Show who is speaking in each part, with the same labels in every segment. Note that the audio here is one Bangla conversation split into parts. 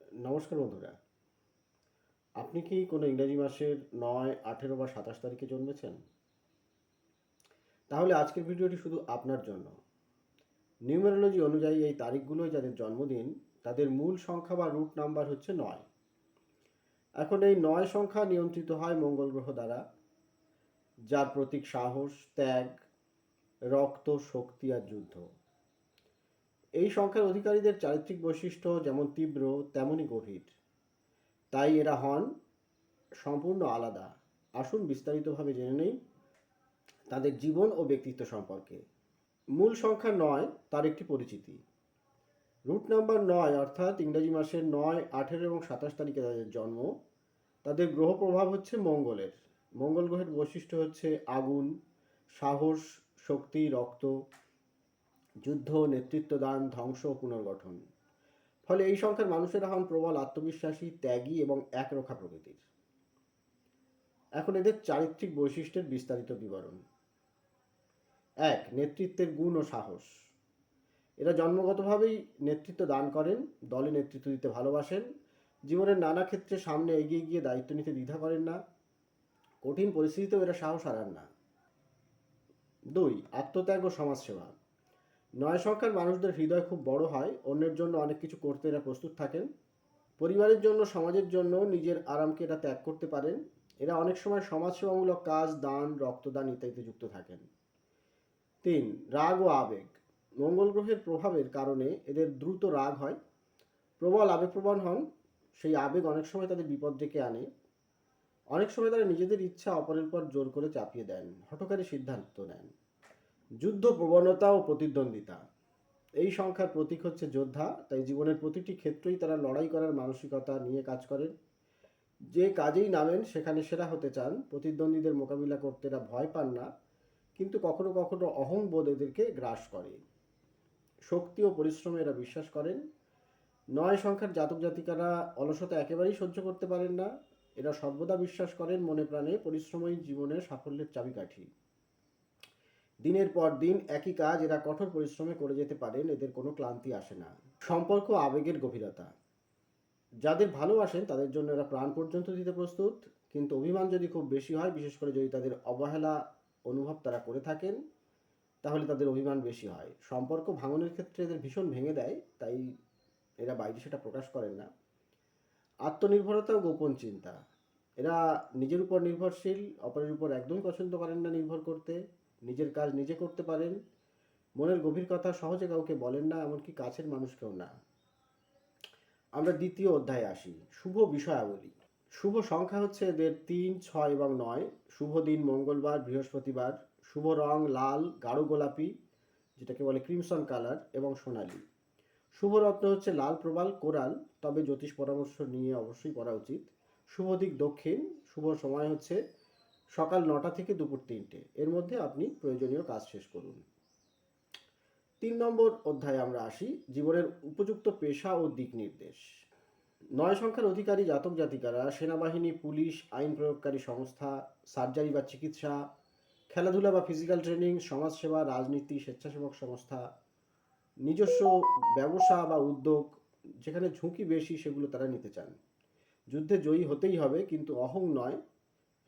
Speaker 1: নমস্কার বন্ধুরা। আপনি কি কোনো ইংরাজি মাসের নয়, আঠেরো বা সাতাশ তারিখে জন্মেছেন? তাহলে আজকের ভিডিওটি শুধু আপনার জন্য। নিউমেরোলজি অনুযায়ী এই তারিখগুলোই যাদের জন্মদিন, তাদের মূল সংখ্যা বা রুট নাম্বার হচ্ছে নয়। এখন এই নয় সংখ্যা নিয়ন্ত্রিত হয় মঙ্গল গ্রহ দ্বারা, যার প্রতীক সাহস, ত্যাগ, রক্ত, শক্তি আর যুদ্ধ। এই সংখ্যার অধিকারীদের চারিত্রিক বৈশিষ্ট্য যেমন তীব্র, তেমনই গভীর। তাই এরা হন সম্পূর্ণ আলাদা। আসুন বিস্তারিতভাবে জেনে নেই তাদের জীবন ও ব্যক্তিত্ব সম্পর্কে। মূল সংখ্যা নয়, তার একটি পরিচিতি। রুট নাম্বার নয়, অর্থাৎ ইংরেজি মাসের নয়, আঠেরো এবং সাতাশ তারিখে তাদের জন্ম। তাদের গ্রহ প্রভাব হচ্ছে মঙ্গলের। মঙ্গল গ্রহের বৈশিষ্ট্য হচ্ছে আগুন, সাহস, শক্তি, রক্ত। যুদ্ধ নেতৃত্ব দান ধ্বংস পুনর্গঠন। ফলে এই সংখ্যার মানুষেরা হন প্রবল আত্মবিশ্বাসী, ত্যাগী এবং একরোখা প্রকৃতির। এখন এদের চারিত্রিক বৈশিষ্ট্যের বিস্তারিত বিবরণ। এক, নেতৃত্বের গুণ ও সাহস। এরা জন্মগতভাবেই নেতৃত্ব দান করেন, দলে নেতৃত্ব দিতে ভালোবাসেন, জীবনের নানা ক্ষেত্রে সামনে এগিয়ে গিয়ে দায়িত্ব নিতে দ্বিধা করেন না, কঠিন পরিস্থিতিতেও এরা সাহস হারান না। দুই, আত্মত্যাগ ও সমাজসেবা। নয় সংখ্যার মানুষদের হৃদয় খুব বড় হয়, অন্যের জন্য অনেক কিছু করতে এরা প্রস্তুত থাকেন। পরিবারের জন্য, সমাজের জন্য নিজের আরামকে এরা ত্যাগ করতে পারেন। এরা অনেক সময় সমাজসেবামূলক কাজ, দান, রক্তদান ইত্যাদিতে যুক্ত থাকেন। তিন, রাগ ও আবেগ। মঙ্গল গ্রহের প্রভাবের কারণে এদের দ্রুত রাগ হয়। প্রবল আবেগপ্রবণ হন, সেই আবেগ অনেক সময় তাদের বিপদ ডেকে আনে। অনেক সময় তারা নিজেদের ইচ্ছা অপরের পর জোর করে চাপিয়ে দেন, হঠকারী সিদ্ধান্ত নেন। যুদ্ধ প্রবণতা ও প্রতিদ্বন্দ্বিতা। এই সংখ্যার প্রতীক হচ্ছে যোদ্ধা, তাই জীবনের প্রতিটি ক্ষেত্রেই তারা লড়াই করার মানসিকতা নিয়ে কাজ করেন। যে কাজেই নামেন, সেখানে সেরা হতে চান। প্রতিদ্বন্দ্বীদের মোকাবিলা করতে এরা ভয় পান না, কিন্তু কখনো কখনো অহংবোধ এদেরকে গ্রাস করে। শক্তি ও পরিশ্রমে এরা বিশ্বাস করেন। নয় সংখ্যার জাতক জাতিকারা অলসতা একেবারেই সহ্য করতে পারেন না। এরা সর্বদা বিশ্বাস করেন মনে প্রাণে পরিশ্রমই জীবনের সাফল্যের চাবিকাঠি। দিনের পর দিন একই কাজ, এরা কঠোর পরিশ্রমে করে যেতে পারেন, এদের কোনো ক্লান্তি আসে না। সম্পর্ক আবেগের গভীরতা। যাদের ভালোবাসেন, তাদের জন্য এরা প্রাণ পর্যন্ত দিতে প্রস্তুত। কিন্তু অভিমান যদি খুব বেশি হয়, বিশেষ করে যদি তাদের অবহেলা অনুভব তারা করে থাকেন, তাহলে তাদের অভিমান বেশি হয়। সম্পর্ক ভাঙনের ক্ষেত্রে এদের ভীষণ ভেঙে দেয়, তাই এরা বাইরে সেটা প্রকাশ করেন না। আত্মনির্ভরতা ও গোপন চিন্তা। এরা নিজের উপর নির্ভরশীল, অপরের উপর একদমই পছন্দ করেন না নির্ভর করতে। নিজের কাজ নিজে করতে পারেন। মনের গভীর কথা সহজে কাউকে বলেন না, এমনকি কাছের মানুষকেও না। আমরা দ্বিতীয় অধ্যায়ে আসি, শুভ বিষয়াবলী। শুভ সংখ্যা হচ্ছে এদের তিন, ছয় এবং নয়। শুভ দিন মঙ্গলবার, বৃহস্পতিবার। শুভ রং লাল, গাঢ় গোলাপি, যেটাকে বলে ক্রিমসন কালার এবং সোনালি। শুভ রত্ন হচ্ছে লাল প্রবাল, কোরাল, তবে জ্যোতিষ পরামর্শ নিয়ে অবশ্যই করা উচিত। শুভ দিক দক্ষিণ, শুভ সময় হচ্ছে সকাল নটা থেকে দুপুর তিনটে। এর মধ্যে আপনি প্রয়োজনীয় কাজ শেষ করুন। তিন নম্বর অধ্যায়ে আমরা আসি, জীবনের উপযুক্ত পেশা ও দিক নির্দেশ। নয় সংখ্যার অধিকারী জাতক জাতিকারা, সেনাবাহিনী, পুলিশ, আইন প্রয়োগকারী সংস্থা, সার্জারি বা চিকিৎসা, খেলাধুলা বা ফিজিক্যাল ট্রেনিং, সমাজসেবা, রাজনীতি, স্বেচ্ছাসেবক সংস্থা, নিজস্ব ব্যবসা বা উদ্যোগ, যেখানে ঝুঁকি বেশি সেগুলো তারা নিতে চান। যুদ্ধে জয়ী হতেই হবে, কিন্তু অহং নয়।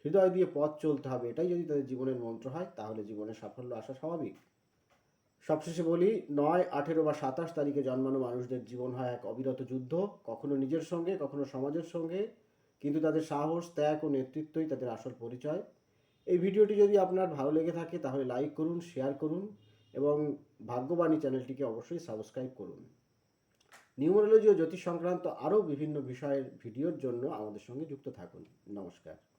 Speaker 1: হৃদয় দিয়ে পথ চলতে হবে, এটাই যদি তাদের জীবনের মন্ত্র হয়, তাহলে জীবনে সাফল্য আসা স্বাভাবিক। সবশেষে বলি, নয়, আঠেরো বা সাতাশ তারিখে জন্মানো মানুষদের জীবন হয় এক অবিরত যুদ্ধ, কখনো নিজের সঙ্গে, কখনো সমাজের সঙ্গে, কিন্তু তাদের সাহস, ত্যাগ ও নেতৃত্বই তাদের আসল পরিচয়। এই ভিডিওটি যদি আপনার ভালো লেগে থাকে, তাহলে লাইক করুন, শেয়ার করুন এবং ভাগ্যবাণী চ্যানেলটিকে অবশ্যই সাবস্ক্রাইব করুন। নিউমোরোলজি ও জ্যোতিষ সংক্রান্ত আরও বিভিন্ন বিষয়ের ভিডিওর জন্য আমাদের সঙ্গে যুক্ত থাকুন। নমস্কার।